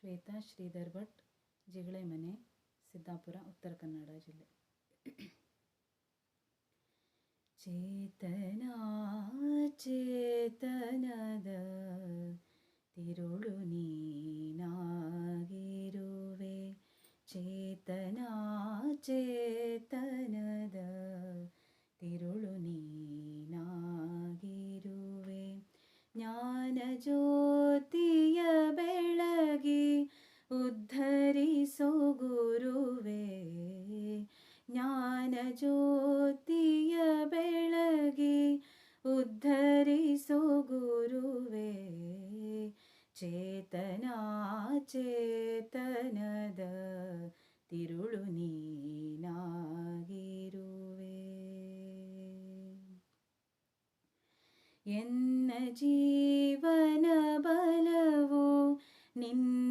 ಶ್ವೇತಾ ಶ್ರೀಧರ್ ಭಟ್, ಜಿಗಳೆ ಮನೆ, ಸಿದ್ದಾಪುರ, ಉತ್ತರ ಕನ್ನಡ ಜಿಲ್ಲೆ. ಚೇತನ, ಚೇತನದ ತಿರುಳು ನೀನಾಗಿರುವೆ. ಚೇತನ ಚೇತನದ ಉದ್ಧರಿಸೋ ಗುರುವೇ ಜ್ಞಾನ ಜ್ಯೋತಿಯ ಬೆಳಗಿ ಉದ್ಧರಿಸೋ ಗುರುವೇ, ಚೇತನ ಚೇತನದ ತಿರುಳು ನೀನಾಗಿರುವೆ. ಎನ್ನ ಜೀವನ ಬಲವು ನಿನ್ನ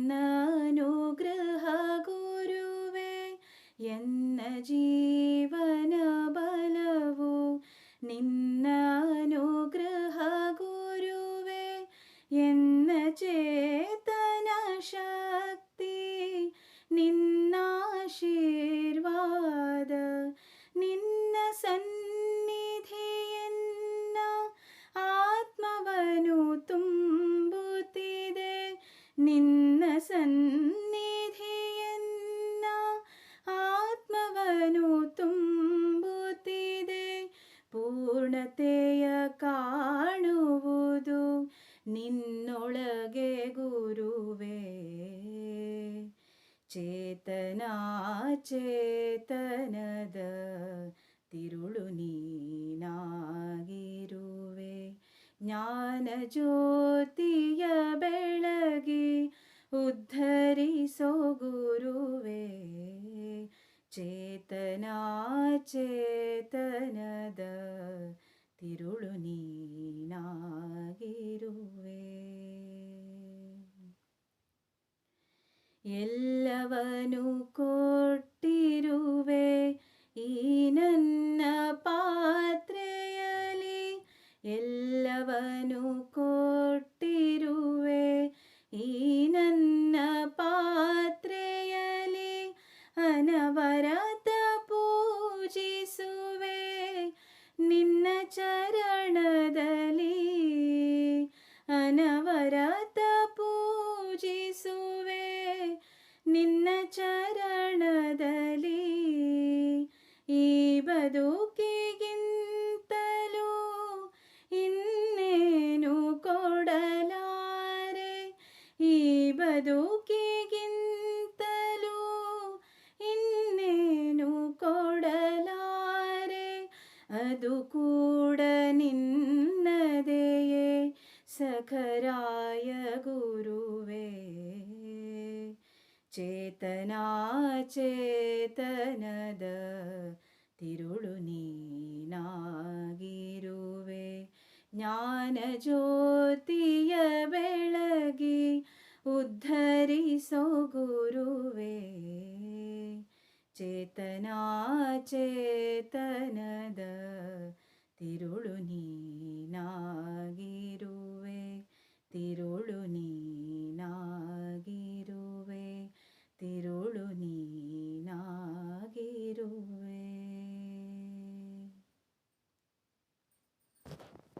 ಪೂರ್ಣತೆಯ ಕಾಣುವುದು ನಿನ್ನೊಳಗೆ ಗುರುವೇ. ಚೇತನ ಚೇತನದ ತಿರುಳು ನೀನಾಗಿರುವೆ. ಜ್ಞಾನ ಜ್ಯೋತಿಯ ಬೆಳಗಿ ಉದ್ಧರಿಸೋ ಗುರುವೇ. ಚೇತನ ಚೇತನದ ತಿರುಳು ನೀನಾಗಿರುವೆ ಎಲ್ಲವನು ಕೊಟ್ಟಿರುವೆ ಈ ನನ್ನ ಪಾತ್ರೆಯಲಿ ಎಲ್ಲವನು ಕೊಟ್ಟಿರುವೆ ಚರಣದಲ್ಲಿ ಅನವರತ ಪೂಜಿಸುವೆ. ನಿನ್ನ ಚರಣದಲ್ಲಿ ಈ ಬದುಕಿಗಿಂತಲೂ ಇನ್ನೇನು ಕೊಡಲಾರೆ? ಈ ಬದುಕಿಗಿಂತಲೂ ಇನ್ನೇನು ಕೊಡಲಾರೆ? ಅದು ಸಖರಾಯ ಗುರುವೇ ಚೇತನ ಚೇತನದ ತಿರುಳು ನೀನಾಗಿರುವೆ ಜ್ಞಾನ ಜ್ಯೋತಿಯ ಬೆಳಗಿ ಉದ್ಧರಿಸೋ ಗುರುವೇ ಚೇತನ ಚೇತನದ 你